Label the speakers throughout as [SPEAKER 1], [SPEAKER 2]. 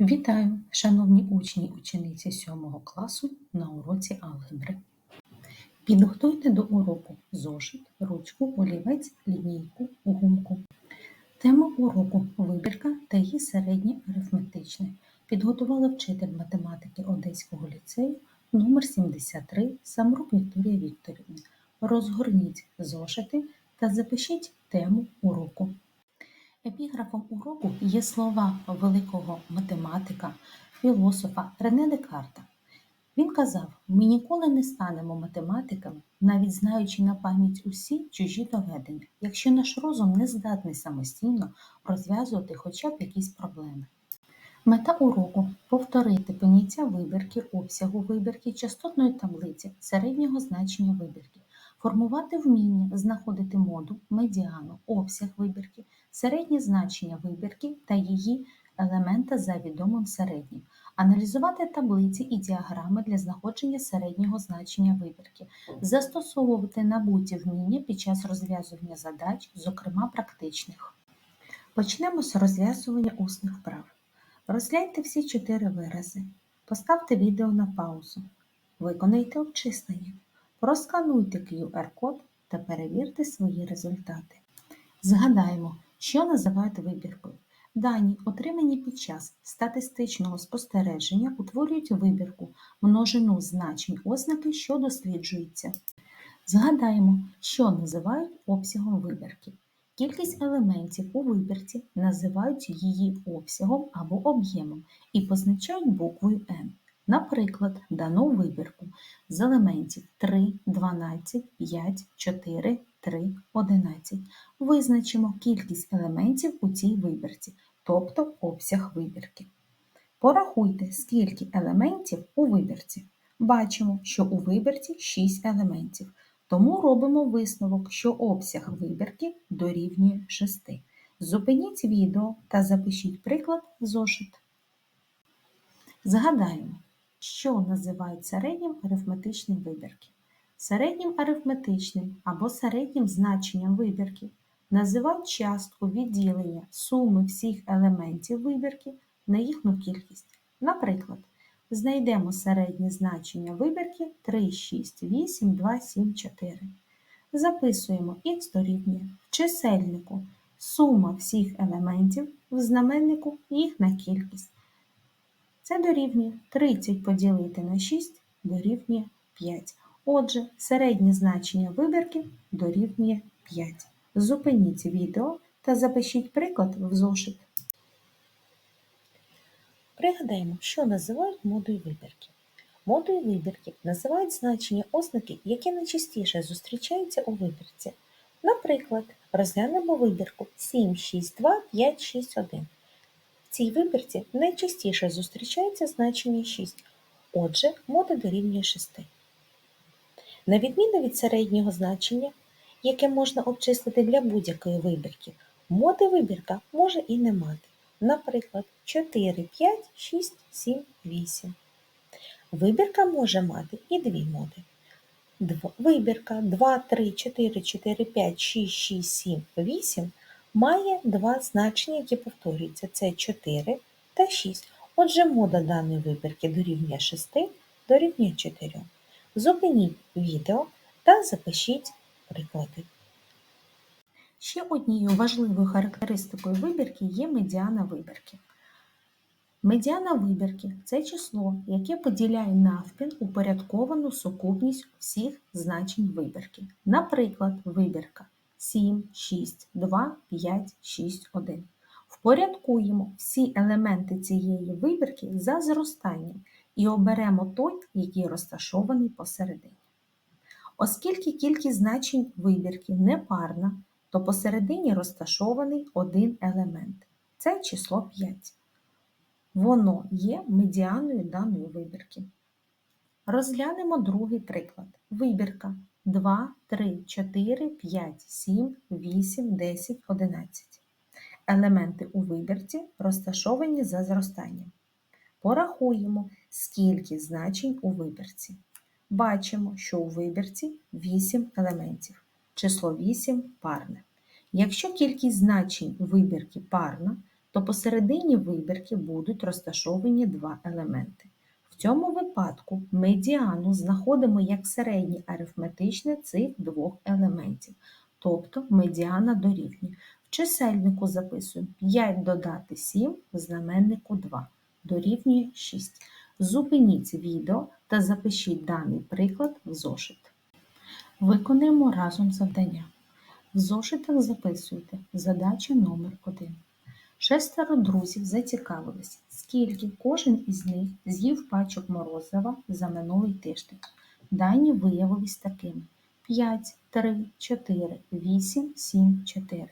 [SPEAKER 1] Вітаю, шановні учні і учениці 7 класу на уроці алгебри. Підготуйте до уроку зошит, ручку, олівець, лінійку, гумку. Тема уроку вибірка та її середнє арифметичне. Підготувала вчитель математики Одеського ліцею номер 73 Самрук Вікторія Вікторівна. Розгорніть зошити та запишіть тему уроку. Епіграфом уроку є слова великого математика, філософа Рене Декарта. Він казав: ми ніколи не станемо математиками, навіть знаючи на пам'ять усі чужі доведення, якщо наш розум не здатний самостійно розв'язувати хоча б якісь проблеми. Мета уроку повторити поняття вибірки, обсягу вибірки, частотної таблиці, середнього значення вибірки, формувати вміння, знаходити моду, медіану, обсяг вибірки, середнє значення вибірки та її елемента за відомим середнім, аналізувати таблиці і діаграми для знаходження середнього значення вибірки, застосовувати набуті вміння під час розв'язування задач, зокрема практичних. Почнемо з розв'язування усних вправ. Розгляньте всі чотири вирази. Поставте відео на паузу. Виконайте обчислення. Проскануйте QR-код та перевірте свої результати. Згадаємо, що називають вибіркою. Дані, отримані під час статистичного спостереження, утворюють вибірку, множину значень ознаки, що досліджується. Згадаємо, що називають обсягом вибірки. Кількість елементів у вибірці називають її обсягом або об'ємом і позначають буквою N. Наприклад, дано вибірку з елементів 3, 12, 5, 4, 3, 11. Визначимо кількість елементів у цій вибірці, тобто обсяг вибірки. Порахуйте, скільки елементів у вибірці. Бачимо, що у вибірці 6 елементів. Тому робимо висновок, що обсяг вибірки дорівнює 6. Зупиніть відео та запишіть приклад зошит. Згадаємо, що називають середнім арифметичним вибірки. Середнім арифметичним або середнім значенням вибірки називають частку відділення суми всіх елементів вибірки на їхню кількість. Наприклад, Знайдемо середнє значення вибірки 3, 6, 8, 2, 7, 4. Записуємо х дорівнює в чисельнику сума всіх елементів, в знаменнику їхня кількість. Це дорівнює 30 поділити на 6 дорівнює 5. Отже, середнє значення вибірки дорівнює 5. Зупиніть відео та запишіть приклад в зошит. Пригадаємо, що називають модою вибірки. Модою вибірки називають значення ознаки, які найчастіше зустрічаються у вибірці. Наприклад, розглянемо вибірку 7, 6, 2, 5, 6, 1. Цій вибірці найчастіше зустрічається значення 6, отже, мода дорівнює 6. На відміну від середнього значення, яке можна обчислити для будь-якої вибірки, моди вибірка може і не мати. Наприклад, 4, 5, 6, 7, 8. Вибірка може мати і дві моди. Вибірка 2, 3, 4, 4, 5, 6, 6, 7, 8 має два значення, які повторюються. Це 4 та 6. Отже, мода даної вибірки дорівнює 6 дорівнює 4. Зупиніть відео та запишіть приклади. Ще однією важливою характеристикою вибірки є медіана вибірки. Медіана вибірки це число, яке поділяє навпіл упорядковану сукупність всіх значень вибірки. Наприклад, вибірка 7, 6, 2, 5, 6, 1. Впорядкуємо всі елементи цієї вибірки за зростанням і оберемо той, який розташований посередині. Оскільки кількість значень вибірки непарна, то посередині розташований один елемент це число 5. Воно є медіаною даної вибірки. Розглянемо другий приклад. Вибірка 2, 3, 4, 5, 7, 8, 10, 11. Елементи у вибірці розташовані за зростанням. Порахуємо, скільки значень у вибірці. Бачимо, що у вибірці 8 елементів. Число 8 парне. Якщо кількість значень вибірки парна, то посередині вибірки будуть розташовані два елементи. Цьому випадку медіану знаходимо як середнє арифметичне цих двох елементів, тобто медіана дорівнює. В чисельнику записуємо 5 додати 7, в знаменнику 2 дорівнює 6. Зупиніть відео та запишіть даний приклад в зошит. Виконаємо разом завдання. В зошитах записуйте задача номер 1 Шестеро друзів зацікавились, скільки кожен із них з'їв пачок морозива за минулий тиждень. Дані виявились такими: 5, 3, 4, 8, 7, 4.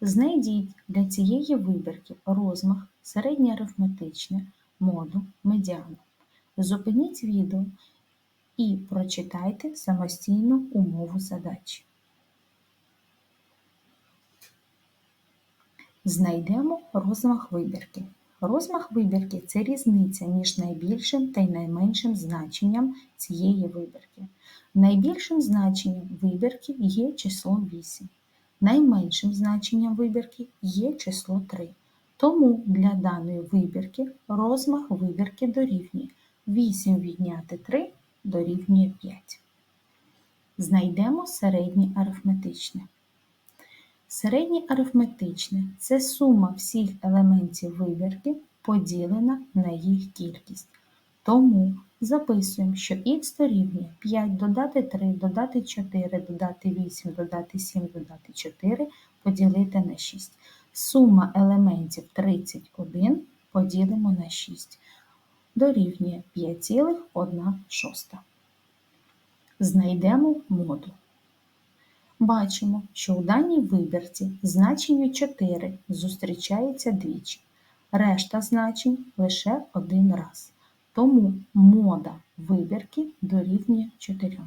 [SPEAKER 1] Знайдіть для цієї вибірки розмах, середнє арифметичне, моду, медіану. Зупиніть відео і прочитайте самостійно умову задачі. Знайдемо розмах вибірки. Розмах вибірки це різниця між найбільшим та найменшим значенням цієї вибірки. Найбільшим значенням вибірки є число 8. Найменшим значенням вибірки є число 3. Тому для даної вибірки розмах вибірки дорівнює 8 відняти 3 дорівнює 5. Знайдемо середнє арифметичне. Середнє арифметичне це сума всіх елементів вибірки поділена на їх кількість. Тому записуємо, що х дорівнює 5 додати 3, додати 4, додати 8, додати 7, додати 4, поділити на 6. Сума елементів 31 поділимо на 6. Дорівнює 5,1 шоста. Знайдемо модуль. Бачимо, що у даній вибірці значення 4 зустрічається двічі, решта значень лише один раз. Тому мода вибірки дорівнює 4.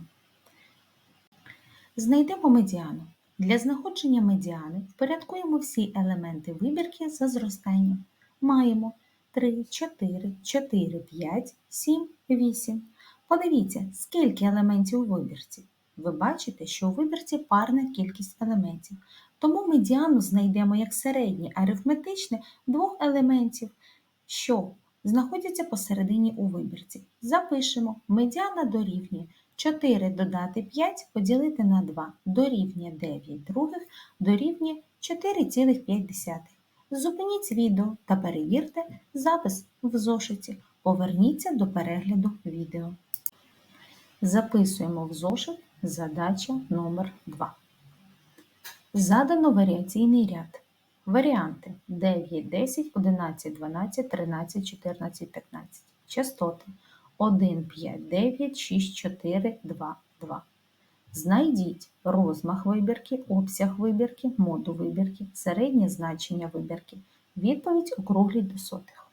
[SPEAKER 1] Знайдемо медіану. Для знаходження медіани впорядкуємо всі елементи вибірки за зростанням. Маємо 3, 4, 4, 5, 7, 8. Подивіться, скільки елементів у вибірці. Ви бачите, що у вибірці парна кількість елементів. Тому медіану знайдемо як середнє арифметичне двох елементів, що знаходяться посередині у вибірці. Запишемо, медіана дорівнює 4 додати 5 поділити на 2 дорівнює 9 других дорівнює 4,5. Зупиніть відео та перевірте запис в зошиті. Поверніться до перегляду відео. Записуємо в зошит задача номер 2 Задано варіаційний ряд. Варіанти 9, 10, 11, 12, 13, 14, 15. Частоти 1, 5, 9, 6, 4, 2, 2. Знайдіть розмах вибірки, обсяг вибірки, моду вибірки, середнє значення вибірки. Відповідь округліть до сотих.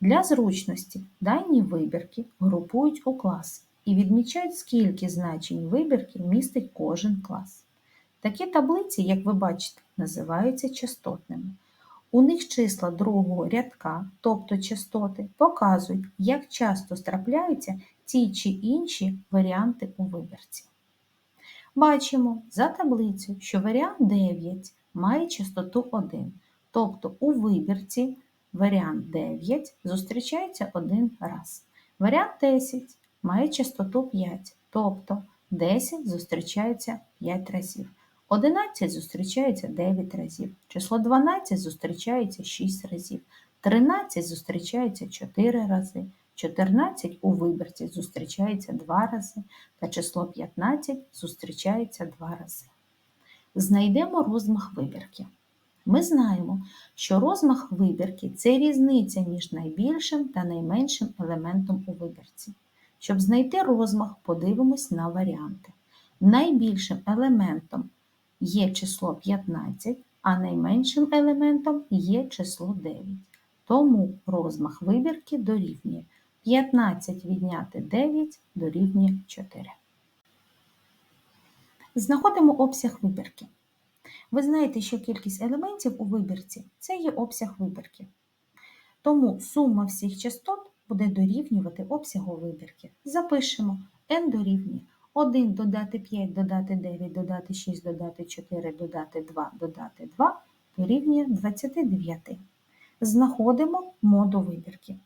[SPEAKER 1] Для зручності дані вибірки групують у класи і відмічають, скільки значень вибірки містить кожен клас. Такі таблиці, як ви бачите, називаються частотними. У них числа другого рядка, тобто частоти, показують, як часто страпляються ті чи інші варіанти у вибірці. Бачимо за таблицю, що варіант 9 має частоту 1, тобто у вибірці варіант 9 зустрічається один раз. Варіант 10 має частоту 5, тобто 10 зустрічається 5 разів. 11 зустрічається 9 разів, число 12 зустрічається 6 разів, 13 зустрічається 4 рази, 14 у вибірці зустрічається 2 рази, та число 15 зустрічається 2 рази. Знайдемо розмах вибірки. Ми знаємо, що розмах вибірки це різниця між найбільшим та найменшим елементом у вибірці. Щоб знайти розмах, подивимось на варіанти. Найбільшим елементом є число 15, а найменшим елементом є число 9. Тому розмах вибірки дорівнює 15 відняти 9 дорівнює 4. Знаходимо обсяг вибірки. Ви знаєте, що кількість елементів у вибірці це є обсяг вибірки. Тому сума всіх частот буде дорівнювати обсягу вибірки. Запишемо n дорівнює 1 додати 5, додати 9, додати 6, додати 4, додати 2, додати 2 дорівнює 29. Знаходимо моду вибірки.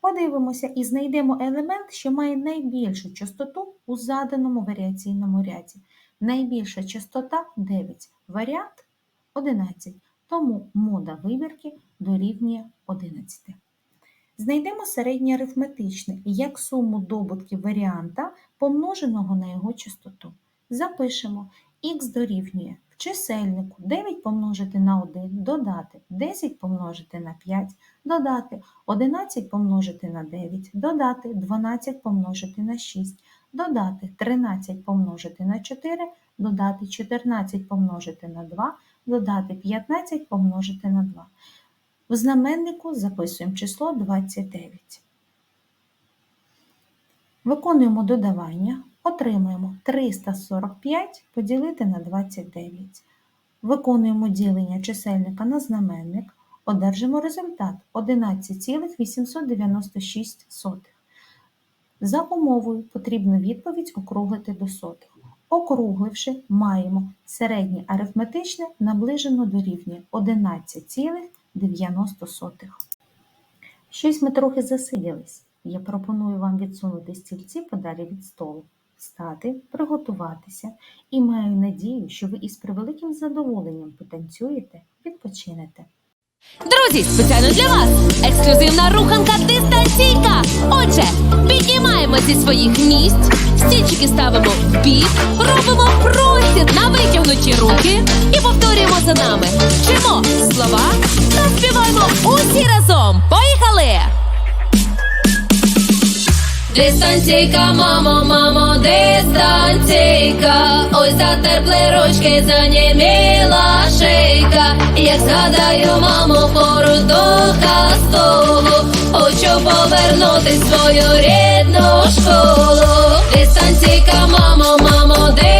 [SPEAKER 1] Подивимося і знайдемо елемент, що має найбільшу частоту у заданому варіаційному ряді. Найбільша частота 9, варіант 11, тому мода вибірки дорівнює 11. Знайдемо середнє арифметичне як суму добутків варіанта, помноженого на його частоту. Запишемо х дорівнює в чисельнику 9 помножити на 1, додати 10 помножити на 5, додати 11 помножити на 9, додати 12 помножити на 6, додати 13 помножити на 4, додати 14 помножити на 2, додати 15 помножити на 2. В знаменнику записуємо число 29. Виконуємо додавання, отримуємо 345 поділити на 29. Виконуємо ділення чисельника на знаменник, одержимо результат 11,896. За умовою потрібно відповідь округлити до сотих. Округливши, маємо середнє арифметичне наближено до рівня 11,90. Щось ми трохи засиділись. Я пропоную вам відсунути стільці подалі від столу, встати, приготуватися і маю надію, що ви із превеликим задоволенням потанцюєте, відпочинете.
[SPEAKER 2] Друзі, спеціально для вас ексклюзивна руханка дистанційка. Отже, піднімаємо зі своїх місць, стільчики ставимо в бік, робимо простір на витягнуті руки і повторюємо за нами. Вчимо слова та співаємо усі разом. Поїхали! Дистанційка, мамо, мамо, дистанційка. Ой, затерпли ручки, заніміла шийка. Як згадаю, мамо, пору до кастову, хочу повернути свою рідну школу. Дистанційка, мамо, мамо, дистанційка.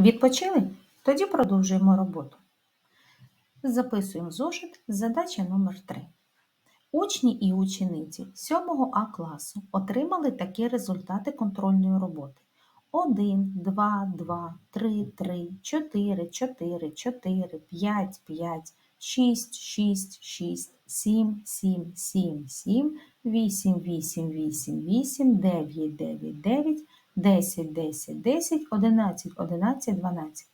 [SPEAKER 1] Відпочили? Тоді продовжуємо роботу. Записуємо зошит задача номер 3. Учні і учениці 7 А класу отримали такі результати контрольної роботи. 1, 2, 2, 3, 3, 4, 4, 4, 5, 5, 6, 6, 6, 7, 7, 7, 7, 8, 8, 8, 8, 9, 9, 9, 10, 10, 10, 11, 11, 12.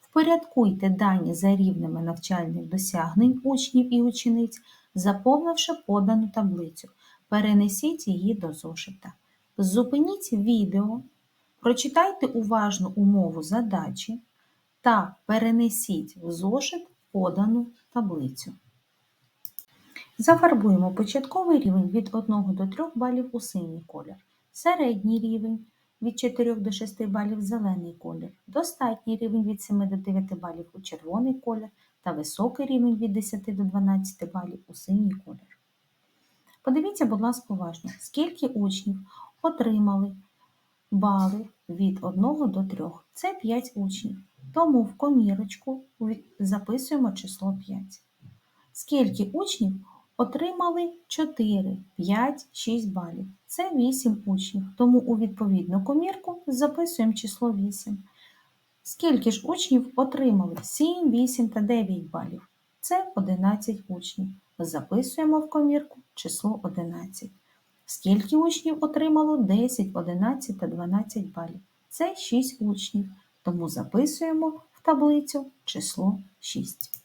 [SPEAKER 1] Впорядкуйте дані за рівнями навчальних досягнень учнів і учениць, заповнивши подану таблицю. перенесіть її до зошита. Зупиніть відео, прочитайте уважно умову задачі та перенесіть в зошит подану таблицю. Зафарбуємо початковий рівень від 1 до 3 балів у синій колір, середній рівень від 4 до 6 балів зелений колір, достатній рівень від 7 до 9 балів у червоний колір та високий рівень від 10 до 12 балів у синій колір. Подивіться, будь ласка, уважно, скільки учнів отримали бали від 1 до 3. Це 5 учнів. Тому в комірочку записуємо число 5. Скільки учнів отримали 4, 5, 6 балів? Це 8 учнів. Тому у відповідну комірку записуємо число 8. Скільки ж учнів отримали 7, 8 та 9 балів? Це 11 учнів. Записуємо в комірку число 11. Скільки учнів отримало 10, 11 та 12 балів? Це 6 учнів. Тому записуємо в таблицю число 6.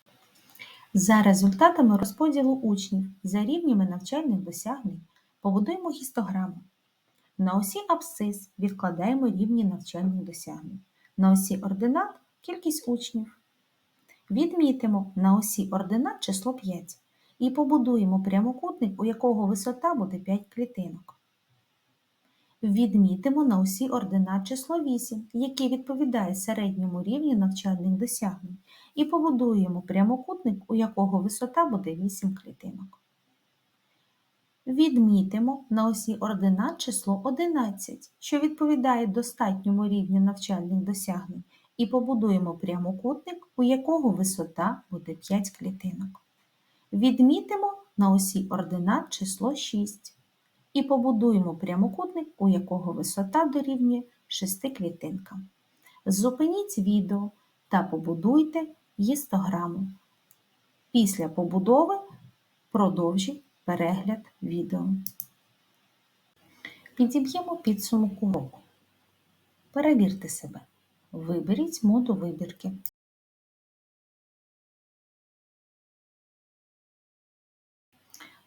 [SPEAKER 1] За результатами розподілу учнів за рівнями навчальних досягнень побудуємо гістограму. На осі абсцис відкладаємо рівні навчальних досягнень. На осі ординат кількість учнів. Відмітимо на осі ординат число 5 і побудуємо прямокутник, у якого висота буде 5 клітинок. Відмітимо на осі ординат число 8, який відповідає середньому рівню навчальних досягнень, і побудуємо прямокутник, у якого висота буде 8 клітинок. Відмітимо на осі ординат число 11, що відповідає достатньому рівню навчальних досягнень, і побудуємо прямокутник, у якого висота буде 5 клітинок. Відмітимо на осі ординат число 6 і побудуємо прямокутник, у якого висота дорівнює 6 клітинкам. Зупиніть відео та побудуйте гістограму. Після побудови продовжіть перегляд відео. Підіб'ємо підсумок уроку. Перевірте себе. Виберіть моду вибірки.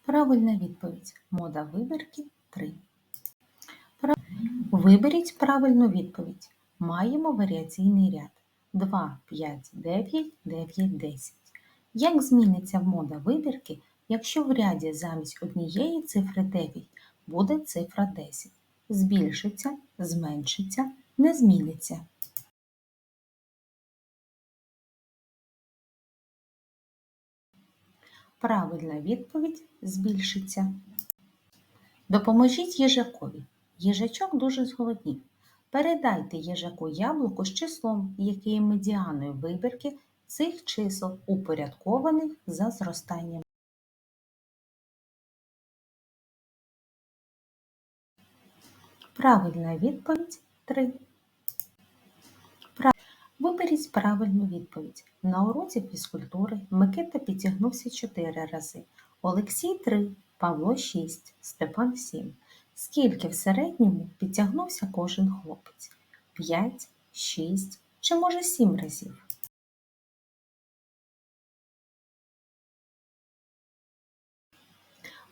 [SPEAKER 1] Правильна відповідь. Мода вибірки 3. Виберіть правильну відповідь. Маємо варіаційний ряд 2, 5, 9, 9, 10. Як зміниться мода вибірки, якщо в ряді замість однієї цифри 9 буде цифра 10? Збільшиться, зменшиться, не зміниться. Правильна відповідь збільшиться. Допоможіть їжакові. Їжачок дуже зголоднів. Передайте їжаку яблуко з числом, яке є медіаною вибірки цих чисел, упорядкованих за зростанням. Правильна відповідь 3. Виберіть правильну відповідь. На уроці фізкультури Микита підтягнувся 4 рази, Олексій 3, Павло 6, Степан 7. Скільки в середньому підтягнувся кожен хлопець? 5, 6 чи може 7 разів?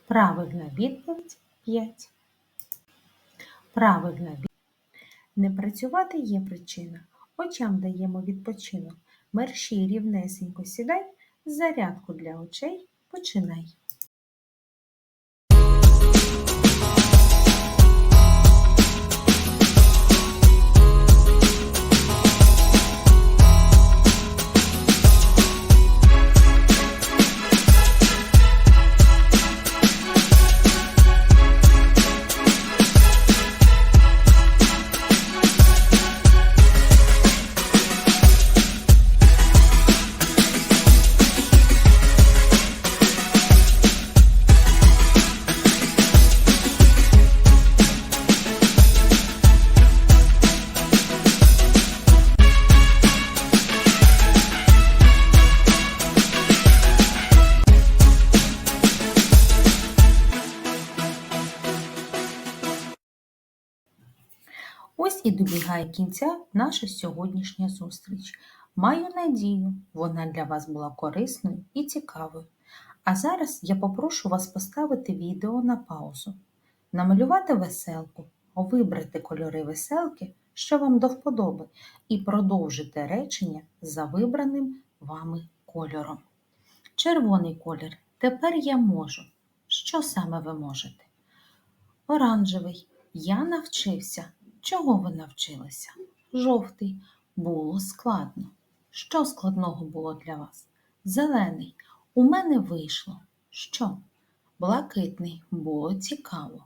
[SPEAKER 1] Правильна відповідь 5. Правильна відповідь. Не працювати є причина. Очам даємо відпочинок. Мерщій рівнесенько сідай, зарядку для очей починай. І добігає кінця наша сьогоднішня зустріч. Маю надію, вона для вас була корисною і цікавою. А зараз я попрошу вас поставити відео на паузу, намалювати веселку, вибрати кольори веселки, що вам до вподоби, і продовжити речення за вибраним вами кольором. Червоний колір. Тепер я можу. Що саме ви можете? Оранжевий. Я навчився. Чого ви навчилися? Жовтий. Було складно. Що складного було для вас? Зелений. У мене вийшло. Що? Блакитний. Було цікаво.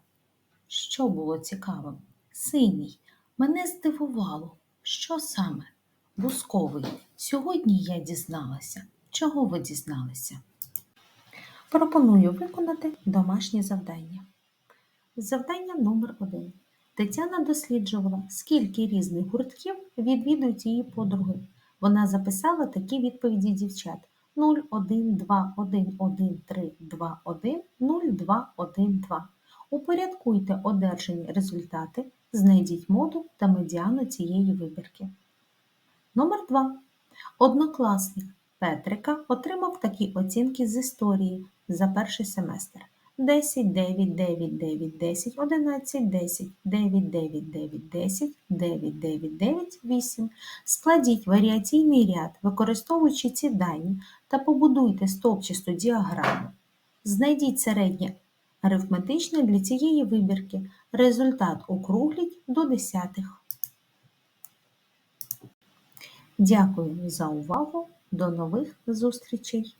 [SPEAKER 1] Що було цікавим? Синій. Мене здивувало. Що саме? Бусковий. Сьогодні я дізналася. Чого ви дізналися? Пропоную виконати домашнє завдання. Завдання номер 1 Тетяна досліджувала, скільки різних гуртків відвідують її подруги. Вона записала такі відповіді дівчат: 0, 1, 2, 1, 1, 3, 2, 1, 0, 2, 1, 2. Упорядкуйте одержані результати, знайдіть моду та медіану цієї вибірки. Номер 2. Однокласник Петрика отримав такі оцінки з історії за перший семестр. 10, 9, 9, 9, 10, 11, 10, 9, 9, 9, 10, 9, 9, 9, 8. Складіть варіаційний ряд, використовуючи ці дані, та побудуйте стовпчасту діаграму. Знайдіть середнє арифметичне для цієї вибірки. Результат округліть до десятих. Дякую за увагу. До нових зустрічей!